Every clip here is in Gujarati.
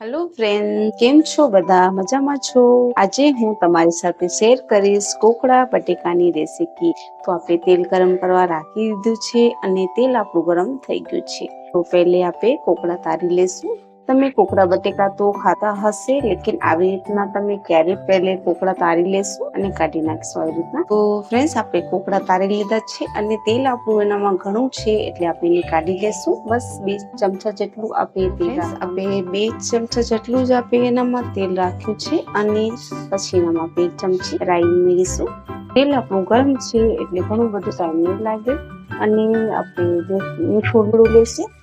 હેલો ફ્રેન્ડ કેમ છો? બધા મજામાં છો? આજે હું તમારી સાથે શેર કરીશ કોકડા બટેકાની રેસીપી તો આપણે તેલ ગરમ કરવા રાખી દીધું છે અને તેલ આપણું ગરમ થઈ ગયું છે. તો પહેલે આપણે કોકડા તારી લેશું તમે કોકડા બટેકા તો ખાતા હશે લેકિન આવી રીતના તમે ક્યારે પહેલે કોકડા તારી લેશો અને કાઢી નાખશો આવી રીતના? તો ફ્રેન્ડ્સ આપણે કોકડા તારી લીધા છે અને તેલ આપણું એનામાં ઘણું છે એટલે આપણે એને કાઢી લેશું. બસ બે ચમચા જેટલું આપણે તેલ આપણે બે ચમચા જેટલું જ આપણે એનામાં તેલ રાખ્યું છે અને પછી એનામાં આપણે એક ચમચી રાઈ ઉમેરીશું. તેલ આપણું ગરમ છે એટલે ઘણું બધું ટાઈમ નહીં લાગે અને આપણે જે લેશે લેશું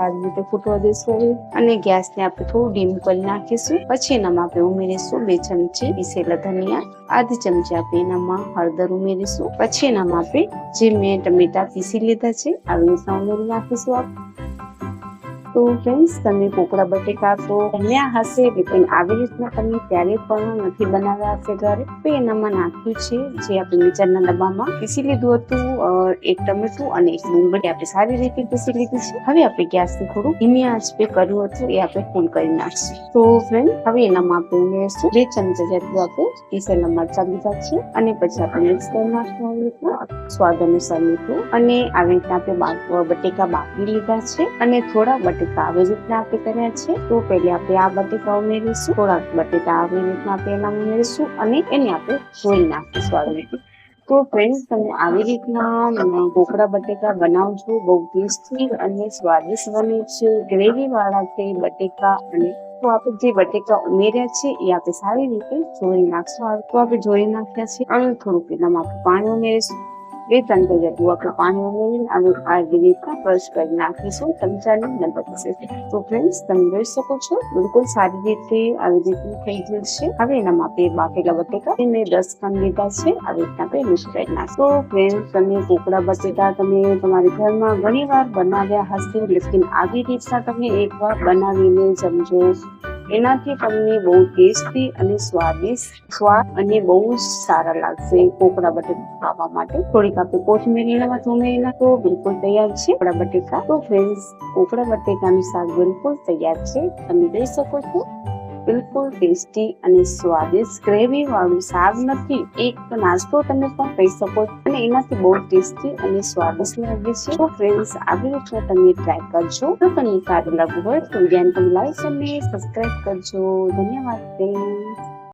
સારી રીતે ફૂટવા દેશું હવે. અને ગેસને આપણે થોડું ડીમ કરી નાખીશું. પછી એનામાં આપણે ઉમેરીશું બે ચમચી પીસેલા ધનિયા, આધી ચમચી આપણે એનામાં હળદર ઉમેરીશું. પછી એનામાં આપણે જે મેં ટમેટા પીસી લીધા છે, આવી રીતના ઉમેરી નાખીશું આપણે. તો ફ્રેન્ડ્સ તમે કોકડા બટેકા તો બન્યા હશે પણ આવી રીતના તમે ત્યારે પણ નથી બનાવ્યા હશે ઘરે. તો એનામાં નાખ્યું છે, જે આપણે મિક્સરના ડબ્બામાં પીસી લીધું હતું. એક ટમેટું અને એક ડુંગળી આપણે સારી રીતે પીસી લીધી છે. હવે આપણે ગેસને થોડું ધીમી આંચ પે કર્યું હતું, એ આપણે ફૂલ કરી નાખશું. તો ફ્રેન્ડ હવે એનામાં આપણે ઉમેરશું બે ચમચા જેટલું આપણે પીસેલા મરચા લીધા છે અને પછી આપણે મિક્સ કરી નાખશું આવી રીતના સ્વાદ અનુસાર મીઠું અને આવી રીતના આપણે બટેકા બાફી લીધા છે. અને થોડા બટેકા આવી રીતના આપણે કર્યા છે. તો પહેલે આપણે આ બટેકા ઉમેરીશું. થોડાક બટેકા આવી રીતના આપણે એના ઉમેરીશું અને એને આપણે ધોઈ નાખીશું આવી તો ફ્રેન્ડ્સ તમે આવી રીતના ઢોકળા, બટેકા બનાવજો. બહુ ટેસ્ટી અને સ્વાદિષ્ટ બને છે. ગ્રેવી વાળા તે બટેકા અને તો આપણે જે બટેકા ઉમેર્યા છે, એ આપણે સારી રીતે જોઈ નાખશું. તો આપણે જોઈ નાખ્યા છે. અને થોડુંક એનામાં આપણે પાણી ઉમેરીશું. કલાક જેટલું આપણે પાણી ઉમેરીને આવી આવી રીતના ક્રશ કરી નાખીશું ચમચાની મદદથી તો ફ્રેન્ડ્સ તમે જોઈ શકો છો બિલકુલ સારી રીતે આવી રીતે થઈ ગયું છે હવે એનામાં આપણે બાફેલા બટેકા મેં દસ ખાંડ લીધા છે આવી રીતના આપણે મિક્સ કરી નાખશું તો ફ્રેન્ડ્સ તમે કોકડા બટેકા તમે તમારી ઘરમાં ઘણી વાર બનાવ્યા હશે લેકિન આવી રીતના તમે એકવાર બનાવીને સમજો એનાથી તમને બહુ ટેસ્ટી અને સ્વાદિષ્ટ સ્વાદ અને બહુ સારા લાગશે કોકડા બટેકા ખાવા માટે. થોડીક આપણે કોથમીર એનામાં ઉમેરી તો બિલકુલ તૈયાર છે કોકડા બટેકા. તો ફ્રેન્ડ્સ કોકડા બટેકાનું શાક બિલકુલ તૈયાર છે. તમે જોઈ શકો છો. બિલકુલ ટેસ્ટી અને સ્વાદિષ્ટ ગ્રેવી વાળું શાક નથી. એક નાસ્તો તમે પણ કહી શકો અને એનાથી બહુ ટેસ્ટી અને સ્વાદિષ્ટ લાગે છે. તો ફ્રેન્ડ્સ આવી રીતના તમે ટ્રાય કરજો, જો તમને સારું લાગવું હોય તો વિડીયોને તમે લાઈક અને સબસ્ક્રાઈબ કરજો. ધન્યવાદ ફ્રેન્ડ્સ